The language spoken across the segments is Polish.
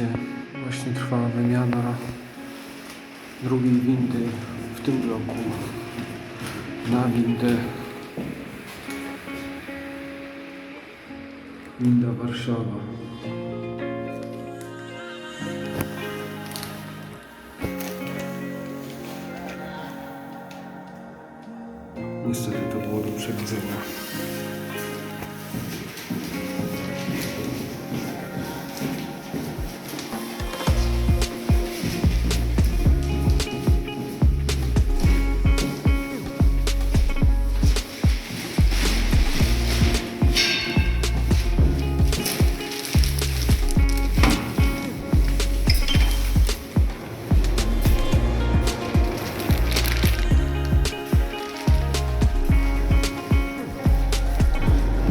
widzicie, właśnie trwa wymiana drugiej windy w tym bloku na windę winda Warszawa. Niestety to było do przewidzenia.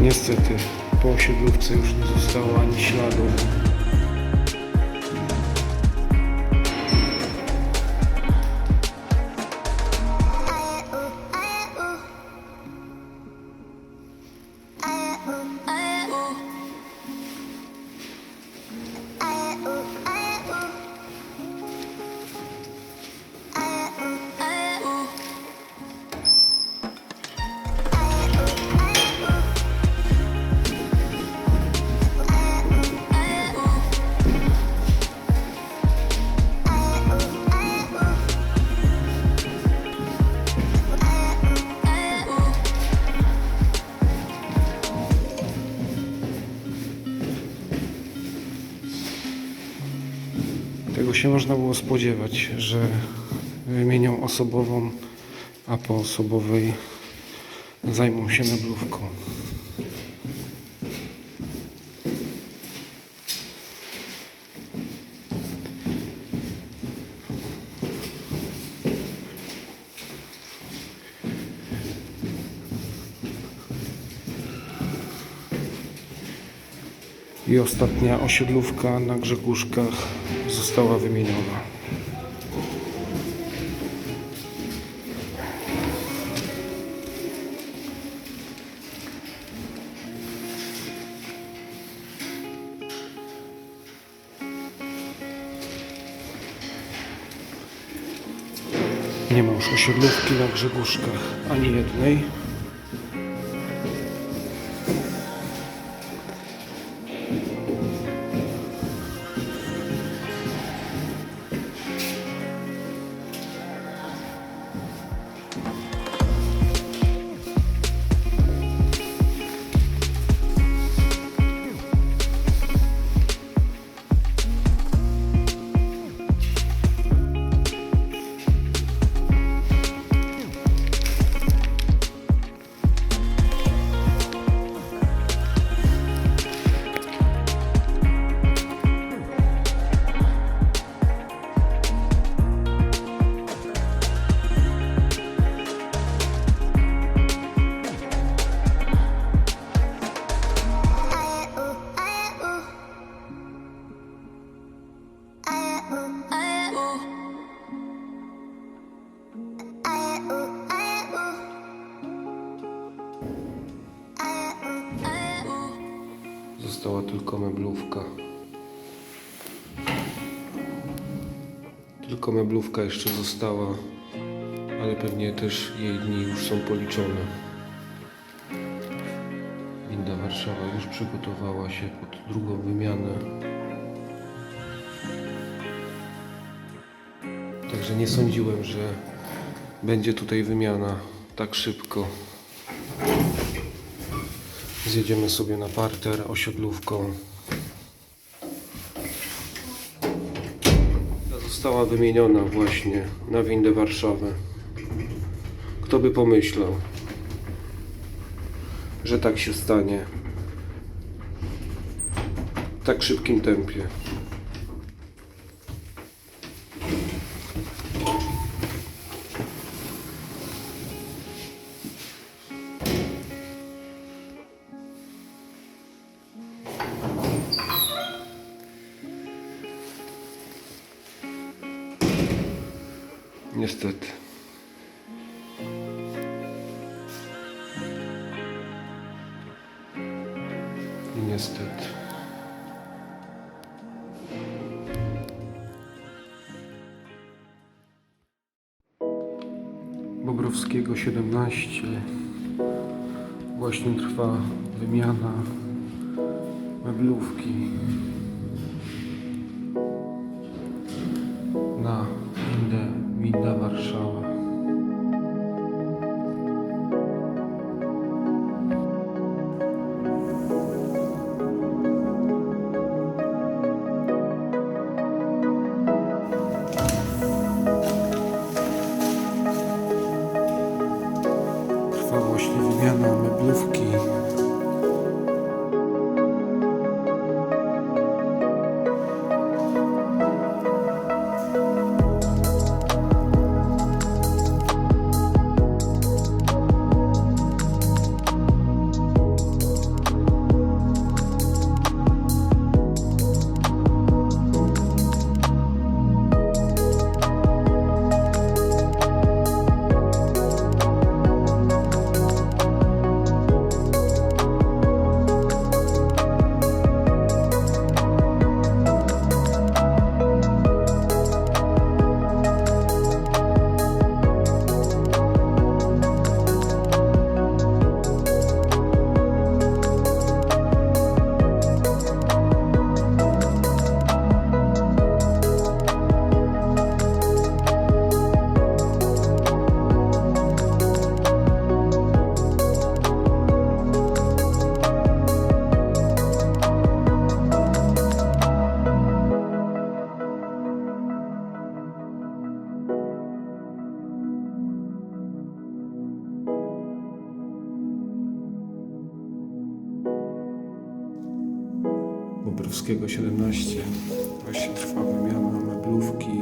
Niestety po osiedlówce już nie zostało ani śladu. Tego się można było spodziewać, że wymienią osobową, a po osobowej zajmą się meblówką. I ostatnia osiedlówka na Grzegórzkach została wymieniona. Nie ma już osiedlówki na Grzegórzkach ani jednej. Meblówka. Tylko meblówka jeszcze została, ale pewnie też jej dni już są policzone. Winda Warszawa już przygotowała się pod drugą wymianę. Także nie sądziłem, że będzie tutaj wymiana tak szybko. Zjedziemy sobie na parter osiodlówką. Została wymieniona właśnie na windę Warszawy. Kto by pomyślał, że tak się stanie w tak szybkim tempie. Niestety. Niestety. Bobrowskiego 17 właśnie trwa wymiana meblówki Bobrowskiego 17 właśnie trwa wymiana meblówki.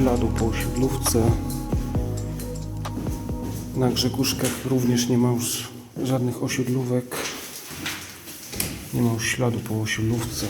Śladu po osiedlówce. Na Grzegórzkach również nie ma już żadnych osiedlówek. Nie ma już śladu po osiedlówce.